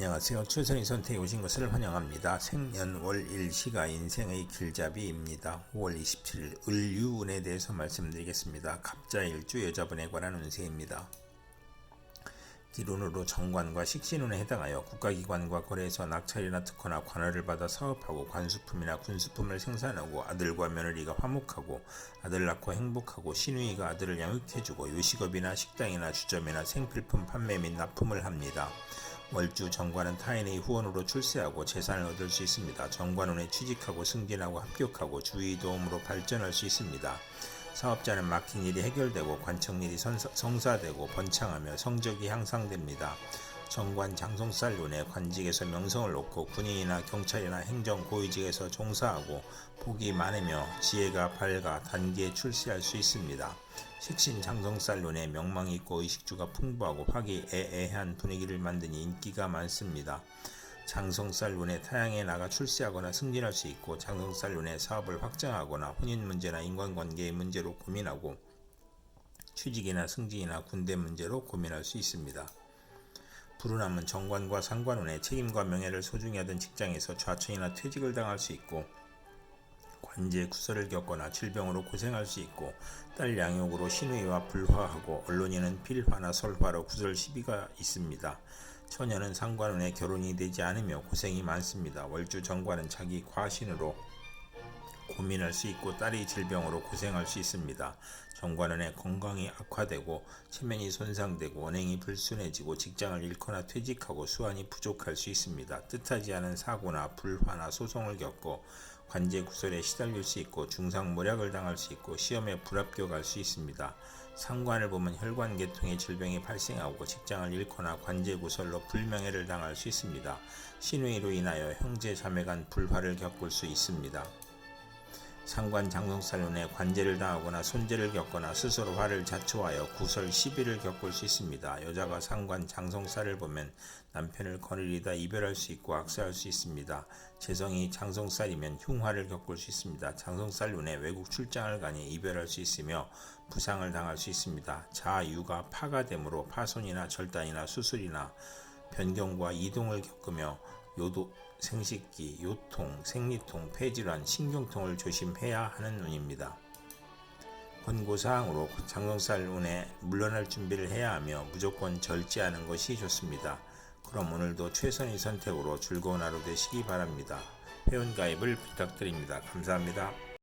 안녕하세요. 최선의 선택에 오신 것을 환영합니다. 생년월일 시가 인생의 길잡이입니다. 5월 27일 을유운에 대해서 말씀드리겠습니다. 갑자일주 여자분에 관한 운세입니다. 기론으로 정관과 식신운에 해당하여 국가기관과 거래에서 낙찰이나 특허나 관할을 받아 사업하고 관수품이나 군수품을 생산하고 아들과 며느리가 화목하고 아들 낳고 행복하고 시누이가 아들을 양육해주고 요식업이나 식당이나 주점이나 생필품 판매 및 납품을 합니다. 월주 정관은 타인의 후원으로 출세하고 재산을 얻을 수 있습니다. 정관운에 취직하고 승진하고 합격하고 주위 도움으로 발전할 수 있습니다. 사업자는 막힌 일이 해결되고 관청 일이 선사- 성사되고 번창하며 성적이 향상됩니다. 정관 장성살 눈에 관직에서 명성을 놓고 군인이나 경찰이나 행정 고위직에서 종사하고 복이 많으며 지혜가 밝아 단기에 출세할 수 있습니다. 식신 장성살 눈에 명망이 있고 의식주가 풍부하고 화기애애한 분위기를 만드니 인기가 많습니다. 장성살 눈에 타양에 나가 출세하거나 승진할 수 있고 장성살 눈에 사업을 확장하거나 혼인 문제나 인간관계의 문제로 고민하고 취직이나 승진이나 군대 문제로 고민할 수 있습니다. 불운함은 정관과 상관운의 책임과 명예를 소중히 하던 직장에서 좌천이나 퇴직을 당할 수 있고 관제 구설을 겪거나 질병으로 고생할 수 있고 딸 양육으로 신우이와 불화하고 언론인은 필화나 설화로 구설 시비가 있습니다. 처녀는 상관운에 결혼이 되지 않으며 고생이 많습니다. 월주 정관은 자기 과신으로 고민할 수 있고 딸이 질병으로 고생할 수 있습니다. 정관원의 건강이 악화되고 체면이 손상되고 언행이 불순해지고 직장을 잃거나 퇴직하고 수완이 부족할 수 있습니다. 뜻하지 않은 사고나 불화나 소송을 겪고 관제 구설에 시달릴 수 있고 중상모략을 당할 수 있고 시험에 불합격할 수 있습니다. 상관을 보면 혈관 계통의 질병이 발생하고 직장을 잃거나 관제 구설로 불명예를 당할 수 있습니다. 신우이로 인하여 형제 자매 간 불화를 겪을 수 있습니다. 상관 장성살론에 관제를 당하거나 손재를 겪거나 스스로 화를 자초하여 구설 시비를 겪을 수 있습니다. 여자가 상관 장성살을 보면 남편을 거느리다 이별할 수 있고 악사할 수 있습니다. 재성이 장성살이면 흉화를 겪을 수 있습니다. 장성살론에 외국 출장을 가니 이별할 수 있으며 부상을 당할 수 있습니다. 자유가 파가 되므로 파손이나 절단이나 수술이나 변경과 이동을 겪으며 요도 생식기, 요통, 생리통, 폐질환, 신경통을 조심해야 하는 운입니다. 권고사항으로 장성살 운에 물러날 준비를 해야 하며 무조건 절제하는 것이 좋습니다. 그럼 오늘도 최선의 선택으로 즐거운 하루 되시기 바랍니다. 회원가입을 부탁드립니다. 감사합니다.